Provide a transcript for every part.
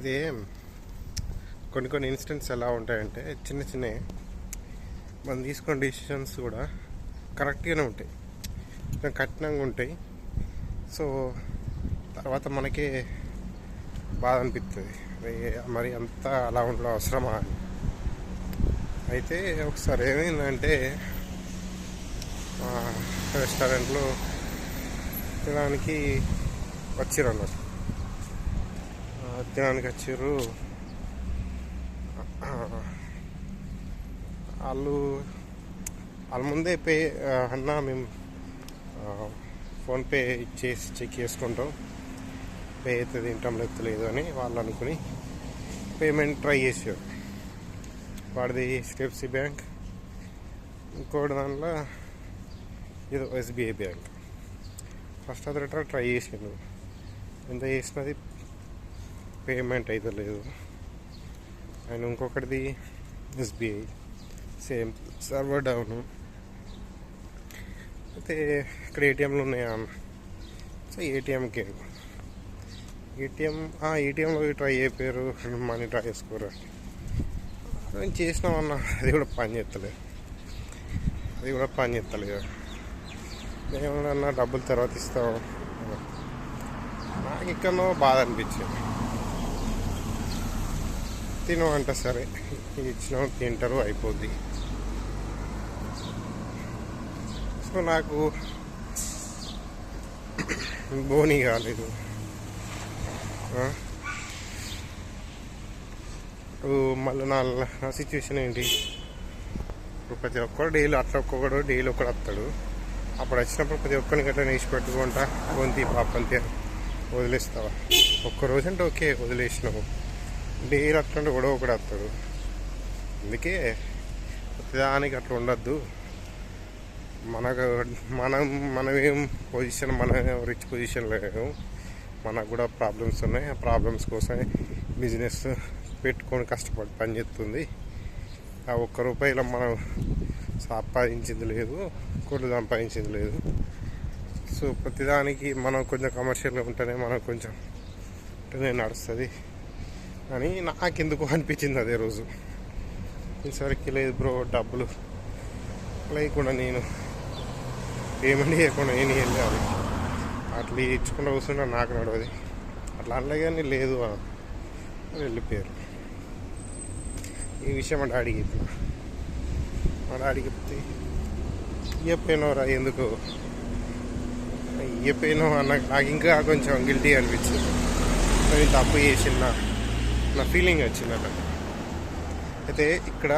ఇది కొన్ని కొన్ని ఇన్స్టెంట్స్ ఎలా ఉంటాయంటే చిన్న చిన్న మనం తీసుకున్న డెసిషన్స్ కూడా కరెక్ట్గానే ఉంటాయి. కొంచెం కఠినంగా ఉంటాయి. సో తర్వాత మనకే బాధ అనిపిస్తుంది మరి అంత అలా ఉండడం అవసరమా? అని అయితే ఒకసారి ఏమైందంటే రెస్టారెంట్లో తినడానికి వచ్చిర్రు అన్నట్టు తినడానికి వచ్చారు వాళ్ళు వాళ్ళ ముందే పే అన్నా అన్న మేము ఫోన్పే చేసి చెక్ చేసుకుంటాం. పే అయితే తింటాం లేదు అని వాళ్ళు అనుకుని పేమెంట్ ట్రై చేసారు వాడిది హెచ్డిఎఫ్సి బ్యాంక్ ఇంకోటి దాంట్లో ఇది ఎస్బీఐ బ్యాంక్. ఫస్ట్ అది రిటర్న్ ట్రై చేసిండు. ఎంత చేసినది? పేమెంట్ అయితే లేదు. అండ్ ఇంకొకటిది ఎస్బీఐ. Same server down. అయితే ఇక్కడ ఏటీఎంలు ఉన్నాయా? అన్న సో ఏటీఎంకి ఏటీఎం ఏటీఎంలో ట్రై అయిపోయారు. మనీ ట్రై చేసుకోరు. నేను చేసినామన్నా అది కూడా పని చేస్తలేదు అది కూడా పని చేస్తలేదు ఏమన్నా డబ్బులు తర్వాత ఇస్తావు? నాకు ఇక్కడ బాధ అనిపించింది. తినమంట సరే. ఇచ్చినాం తింటారు అయిపోద్ది. సో నాకు బోని కాలేదు. ఇప్పుడు మళ్ళీ నా నా సిచ్యువేషన్ ఏంటి? ఇప్పుడు ప్రతి ఒక్కరు డైలీ అట్లా ఒక్కొక్కడు డైలీ ఒకడు వస్తాడు. అప్పుడు వచ్చినప్పుడు ప్రతి ఒక్కరిని గట్రా నేసి పెట్టుకుంటా కొంతి పాపంతి వదిలేస్తావా? ఒక్క రోజు అంటే ఓకే వదిలేసినావు. డైలీ అట్లా కూడా ఒకటి వస్తాడు అందుకే ప్రతిదానికి అట్లా ఉండద్దు. మనకు మనం మనమేం పొజిషన్ మన రిచ్ పొజిషన్ లేము. మనకు కూడా ప్రాబ్లమ్స్ ఉన్నాయి. ఆ ప్రాబ్లమ్స్ కోసమే బిజినెస్ పెట్టుకొని కష్టపడి పని చేస్తుంది. ఆ ఒక్క రూపాయలో మనం సంపాదించింది లేదు కొట్లు సంపాదించింది లేదు. సో ప్రతిదానికి మనం కొంచెం కమర్షియల్గా ఉంటేనే మనం కొంచెం ఉంటేనే నడుస్తుంది. అని నాకెందుకు అనిపించింది అదే రోజు. ఈసారికి లేదు బ్రో డబ్బులు లేకుండా నేను పేమెంట్ చేయకుండా నేను వెళ్ళాలి అట్లా ఇచ్చకుండా కూర్చుంటే నాకు నడవది. అట్లా అనలే కానీ లేదు అని వెళ్ళిపోయారు. ఈ విషయం మా డాడీకి చెప్పిన. మా డాడీకి చెప్తే ఇయ్యపోయినవరా ఎందుకు? ఇయ్యపోయినావు అన్న నాకు ఇంకా కొంచెం గిల్టీ అనిపించింది. నేను తప్పు చేసిన. నా ఫీలింగ్ వచ్చింది అట్లా అయితే ఇక్కడ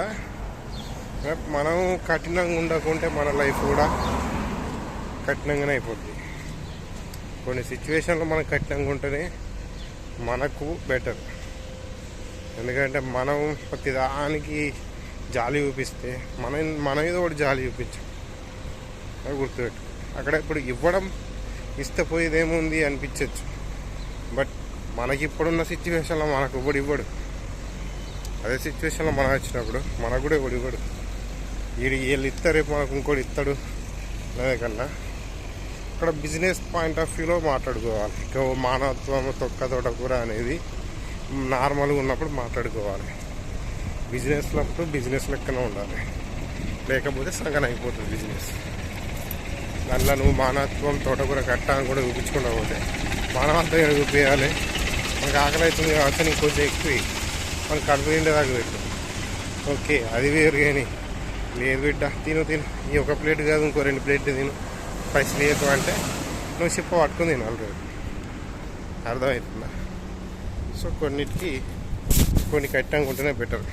మనం కఠినంగా ఉండకుంటే మన లైఫ్ కూడా కఠినంగానే అయిపోద్ది. కొన్ని సిచ్యువేషన్లో మనం కఠినంగా ఉంటేనే మనకు బెటర్ ఎందుకంటే మనం ప్రతిదానికి జాలి చూపిస్తే మన మన మీద ఒకటి జాలి చూపించాం. అది గుర్తుపెట్టు అక్కడ ఇప్పుడు ఇవ్వడం ఇస్తే పోయేదేముంది అనిపించవచ్చు బట్ మనకి ఇప్పుడున్న సిచ్యువేషన్లో మనకు ఇవ్వడు ఇవ్వడు. అదే సిచ్యువేషన్లో మనం వచ్చినప్పుడు మనకు కూడా ఇవ్వడు ఇవ్వడు. వీడు వీళ్ళు ఇస్తారు రేపు మనకు ఇంకోటి ఇస్తాడు. అదే కన్నా ఇక్కడ బిజినెస్ పాయింట్ ఆఫ్ వ్యూలో మాట్లాడుకోవాలి. ఇక మానవత్వం తొక్క తోటకూర అనేది నార్మల్గా ఉన్నప్పుడు మాట్లాడుకోవాలి. బిజినెస్లో అప్పుడు బిజినెస్ లెక్కనే ఉండాలి. లేకపోతే సగం అయిపోతుంది బిజినెస్ దాంట్లో నువ్వు మానవత్వం తోటకూర కట్ట అని కూడా చూపించుకుంటా పోతే మానవత్వం చూపించాలి. మనకు ఆకలి అవుతుంది కాబట్టి నీకు కొంచెం ఎక్కువ మన కడుపు కడుపు నిండేదాకా పెట్టు. ఓకే అది వేరు కానీ. లేదు బిడ్డ తిను తిను. ఈ ఒక ప్లేట్ కాదు ఇంకో రెండు ప్లేట్ తిను. పైసలు లేదు అంటే నువ్వు చెప్ప పట్టుకుని తిను ఆల్రెడీ. అర్థమవుతుందా? సో కొన్నిటికి కొన్ని కట్టంగా బెటర్.